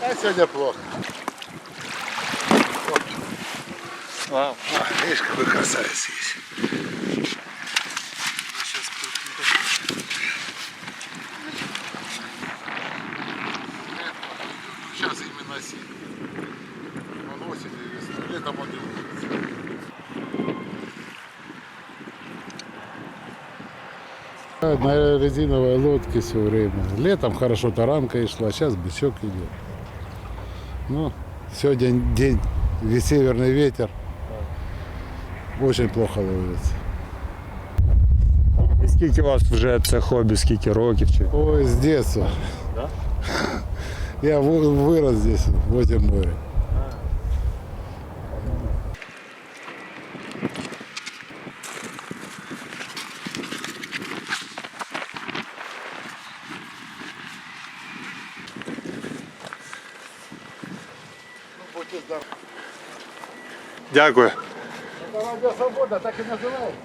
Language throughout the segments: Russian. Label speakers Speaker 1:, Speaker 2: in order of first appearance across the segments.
Speaker 1: А сегодня плохо.
Speaker 2: Вау.
Speaker 1: А, видишь, какой красавец есть. Сейчас именно осень. Он осень и весной. Летом он не. На резиновой лодке все время. Летом хорошо таранка и шла, сейчас бычок идет. Ну, сегодня день, весь северный ветер. Очень плохо ловится.
Speaker 2: І скільки у вас вже це хобі, скільки років? Чи?
Speaker 1: Ой, с детства.
Speaker 2: Да?
Speaker 1: Я вы- вырос здесь, в Этом море.
Speaker 2: Дякую.
Speaker 1: Радио Свобода так и называется.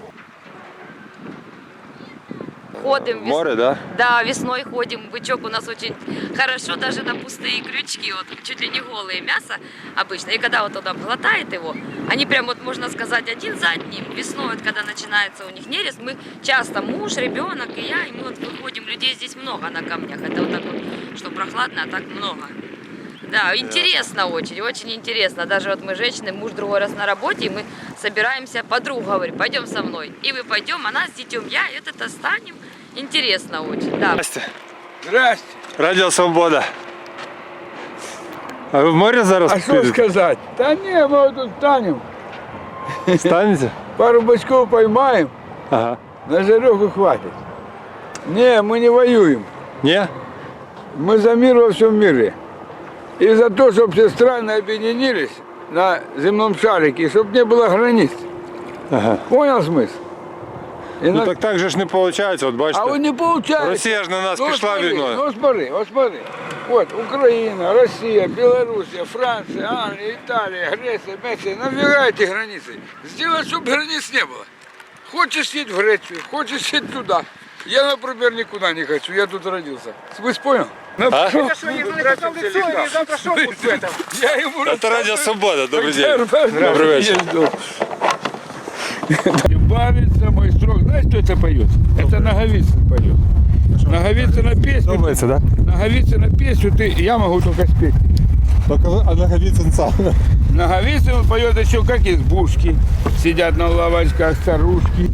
Speaker 3: Ходим вес-
Speaker 2: Море, да?
Speaker 3: Да, весной ходим. Бычок у нас очень хорошо, даже на пустые крючки, вот чуть ли не голые мясо обычно. И когда вот он обглотает его, они прям вот, можно сказать, один за одним. Весной, вот, когда начинается у них нерест, мы часто, муж, ребенок и я, и мы вот выходим, людей здесь много на камнях. Это вот так вот, что прохладно, а так много. Да, интересно очень, очень интересно. Даже вот мы женщины, муж другой раз на работе, и мы собираемся, подруга говорит, пойдем со мной. И мы пойдем, она с детем, я, и вот это станем. Интересно очень, да.
Speaker 2: Здрасте.
Speaker 4: Здрасте.
Speaker 2: Радіо Свобода. А ви в морі зараз
Speaker 4: А що
Speaker 2: підете?
Speaker 4: сказати? Та ні, ми тут станемо,
Speaker 2: Станете?
Speaker 4: пару бочков поймаем,
Speaker 2: Ага.
Speaker 4: на жареху хватит. Не, мы не воюем.
Speaker 2: Ні?
Speaker 4: Мы за мир во всем мире. И за то, чтобы все страны объединились на земном шарике, чтобы не было границ.
Speaker 2: Ага.
Speaker 4: Понял смысл? И
Speaker 2: Ну
Speaker 4: на-
Speaker 2: так так же ж не виходить, от бачите.
Speaker 4: А он не получается.
Speaker 2: Росія ж на нас
Speaker 4: Ну,
Speaker 2: пішла
Speaker 4: смотри,
Speaker 2: війною.
Speaker 4: Ну смотри, вот смотри. Вот Украина, Россия, Белоруссия, Франция, Англия, Италия, Греция, Мексика. Нафига эти границы? Сделать, чтобы границ не было. Хочешь едь в Грецию, хочешь едь туда. Я, например, никуда не хочу, я тут родился. Смысл понял? Ну,
Speaker 2: А?
Speaker 4: что, Я ему
Speaker 2: Це Радіо Свобода, добрий день.
Speaker 4: Добрый
Speaker 2: Добрый вечер.
Speaker 4: Барится мой строк. Знаешь, кто это поет? Это Наговицын поет. Наговицына песню.
Speaker 2: Подобається, так?
Speaker 4: Наговицына песню ты, я могу только спеть.
Speaker 2: А Наговіцин сам.
Speaker 4: Наговицын поет еще как избушки. Сидят на лавочках старушки.